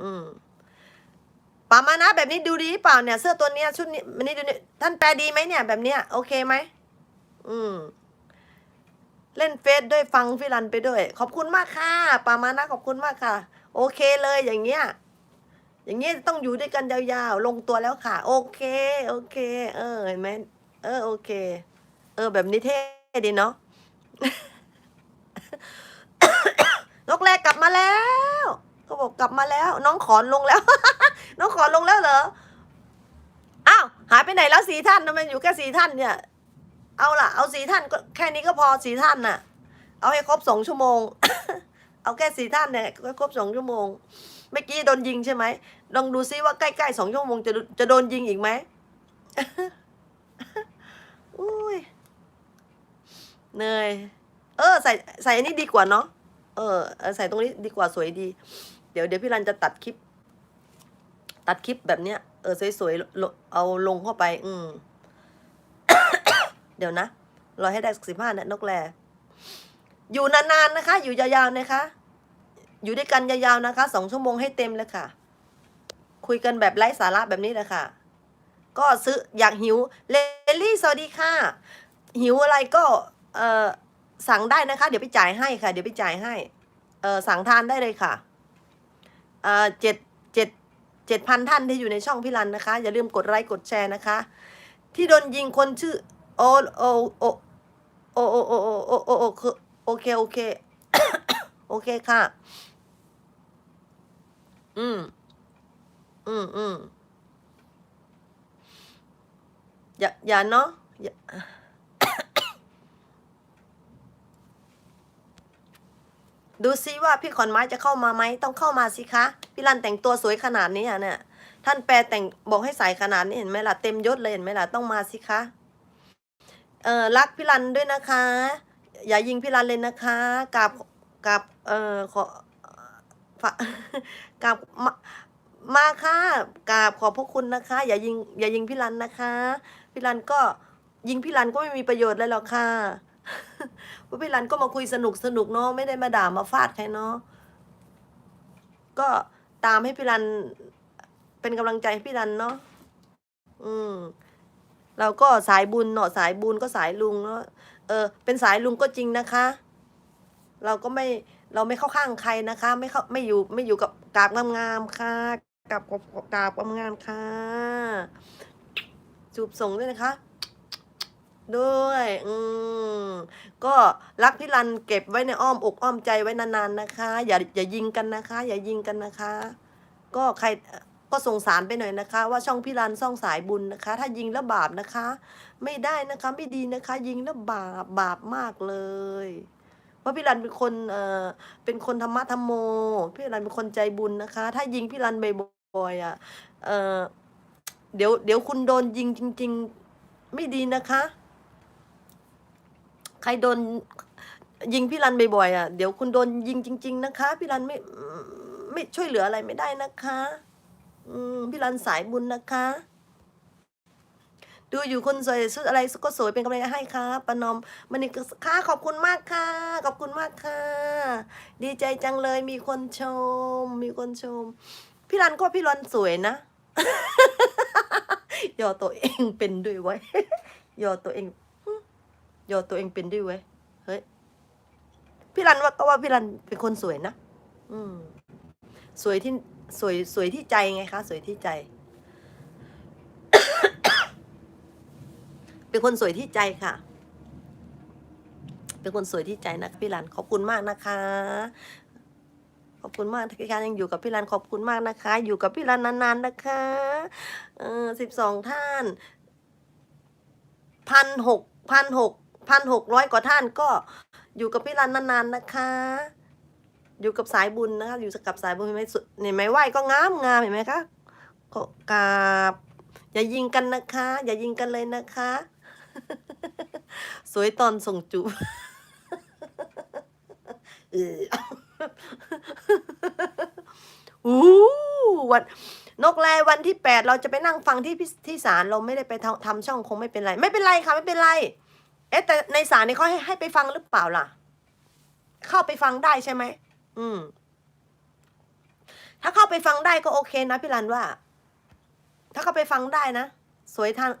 อืมป่ามานะแบบนี้ดูดีหรือเปล่าเนี่ย เสื้อตัวเนี้ยชุดนี้มันนี่ดูนี่ท่านแปลดีไหมเนี่ย แบบเนี้ยโอเคไหมอืม เล่นเฟซด้วยฟังฟิรันไปด้วย ขอบคุณมากค่ะปามานะขอบคุณมากค่ะ โอเคเลยอย่างเงี้ยอย่างเงี้ยต้องอยู่ด้วยกันยาวๆ ลงตัวแล้วค่ะ โอเค โอเค เออเห็นไหมเออโอเค เออ แบบนี้เท่ดีเนาะนกแรกกลับมาแล้ว กลับมาแล้ว น้องขอนลงแล้ว น้องขอนลงแล้วเหรออ้าวหายไปไหนแล้วสีท่านทำไมอยู่แค่สีท่านเนี่ย เอาล่ะ เอาสีท่านก็แค่นี้ก็พอสีท่านน่ะ เอาให้ครบสองชั่วโมง เอาแค่สีท่านเนี่ยก็ครบสองชั่วโมงเมื่อกี้โดนยิงใช่ไหมลองดูซิว่าใกล้ๆสองชั่วโมงจะจะโดนยิงอีกไหมอุ้ยเหนื่อยเออ ใส่ใส่อันนี้ดีกว่าเนาะเออใส่ตรงนี้ดีกว่าสวยดี เดี๋ยวเดี๋ยวพี่รันจะตัดคลิป ตัดคลิปแบบเนี้ย เออสวยๆเอาลงเข้าไป อืม เดี๋ยวนะรอให้ได้สิบห้านะนกแลอยู่นานๆนะคะ อยู่ยาวๆนะคะ อยู่ด้วยกันยาวๆนะคะสองชั่วโมงให้เต็มเลยค่ะ คุยกันแบบไร้สาระแบบนี้แหละค่ะ ก็ซื้ออยากหิวเลลี่สวัสดีค่ะ หิวอะไรก็ เออสั่งได้นะคะ เดี๋ยวไปจ่ายให้ค่ะ เดี๋ยวไปจ่ายให้ เออสั่งทานได้เลยค่ะ เจ็ดเจ็ดเจ็ดพันท่านที่อยู่ในช่องพี่รันนะคะ อย่าลืมกดไลค์กดแชร์นะคะ ที่โดนยิงคนชื่อโอโอโอโอโอโอโอโอโอโอคือโอเคโอเคโอเคค่ะ อืม อืมอืมอย่าอย่าเนาะอย่า ดูซิว่าพี่ขอนไม้จะเข้ามาไหมต้องเข้ามาสิคะพี่รันแต่งตัวสวยขนาดนี้อะเนี่ยท่านแปลแต่งบอกให้ใส่ขนาดนี้เห็นไหมล่ะเต็มยศเลยเห็นไหมล่ะต้องมาสิคะเออรักพี่รันด้วยนะคะ อย่ายิงพี่รันเลยนะคะกับกับเออขอฝะกับมามาค่ะกราบขอบพระคุณนะคะ อย่ายิงอย่ายิงพี่รันนะคะ พี่รันก็ยิงพี่รันก็ไม่มีประโยชน์เลยหรอกค่ะ พี่รันก็มาคุยสนุกสนุกเนาะไม่ได้มาด่ามาฟาดใครเนาะก็ตามให้พี่รันเป็นกำลังใจให้พี่รันเนาะอืมเราก็สายบุญเนาะสายบุญก็สายลุงเนาะเออ เป็นสายลุงก็จริงนะคะ เราก็ไม่เราไม่เข้าข้างใครนะคะ ไม่เข้าไม่อยู่ไม่อยู่กับกาบงามๆค่ะกับกับกาบงามๆค่ะจูบส่งด้วยนะคะ ด้วย อืม ก็รักพี่รันเก็บไว้ในอ้อมอกอ้อมใจไว้นานๆนะคะ อย่าอย่ายิงกันนะคะ อย่ายิงกันนะคะ ก็ใครก็สงสารไปหน่อยนะคะ ว่าช่องพี่รันช่องสายบุญนะคะ ถ้ายิงแล้วบาปนะคะ ไม่ได้นะคะไม่ดีนะคะ ยิงแล้วบาปบาปมากเลยเพราะพี่รันเป็นคนเอ่อเป็นคนธรรมะธรรมโม พี่รันเป็นคนใจบุญนะคะ ถ้ายิงพี่รันบ่อยๆอะเอ่อเดี๋ยวเดี๋ยวคุณโดนยิงจริง ๆ ไม่ดีนะคะ ใครโดนยิงพี่รันบ่อยๆอะเดี๋ยวคุณโดนยิงจริง ๆ นะคะ พี่รันไม่ไม่ช่วยเหลืออะไรไม่ได้นะคะ อืมพี่รันสายบุญนะคะ ดูอยู่คนสวยสุดอะไรก็สวยเป็นกำลังใจให้ค่ะประนอมมันนี่ค่ะขอบคุณมากค่ะ ขอบคุณมากค่ะ ดีใจจังเลยมีคนชม มีคนชม พี่รันก็พี่รันสวยนะยอตัวเองเป็นด้วยไว้ยยอตัวเอง หึยอตัวเองเป็นด้วยไว้ยเฮ้ยพี่รันว่าก็ว่าพี่รันเป็นคนสวยนะอืม สวยที่สวยสวยที่ใจไงคะ สวยที่ใจ เป็นคนสวยที่ใจค่ะ เป็นคนสวยที่ใจนะพี่รันขอบคุณมากนะคะขอบคุณมากที่การยังอยู่กับพี่รันขอบคุณมากนะคะ อยู่กับพี่รันนานๆนะคะเออสิบสองท่านพันหกพันหก พันหกร้อยกว่าท่านก็อยู่กับพี่รันนานๆนะคะ อยู่กับสายบุญนะคะอยู่กับสายบุญเห็นไหมสุดเห็นไหมไหวก็งามงามเห็นไหมคะก็กราบอย่ายิงกันนะคะ อย่ายิงกันเลยนะคะ สวยตอนส่งจูบอออู้วันนกแลวันที่แปดเราจะไปนั่งฟังที่ที่ศาลเราไม่ได้ไปทำทำช่องคงไม่เป็นไร ไม่เป็นไรค่ะ ไม่เป็นไร เอ๊ะแต่ในศาลนี่เขาให้ให้ไปฟังหรือเปล่าล่ะ เข้าไปฟังได้ใช่ไหมอืม ถ้าเข้าไปฟังได้ก็โอเคนะพี่รันว่า ถ้าเข้าไปฟังได้นะสวยทาง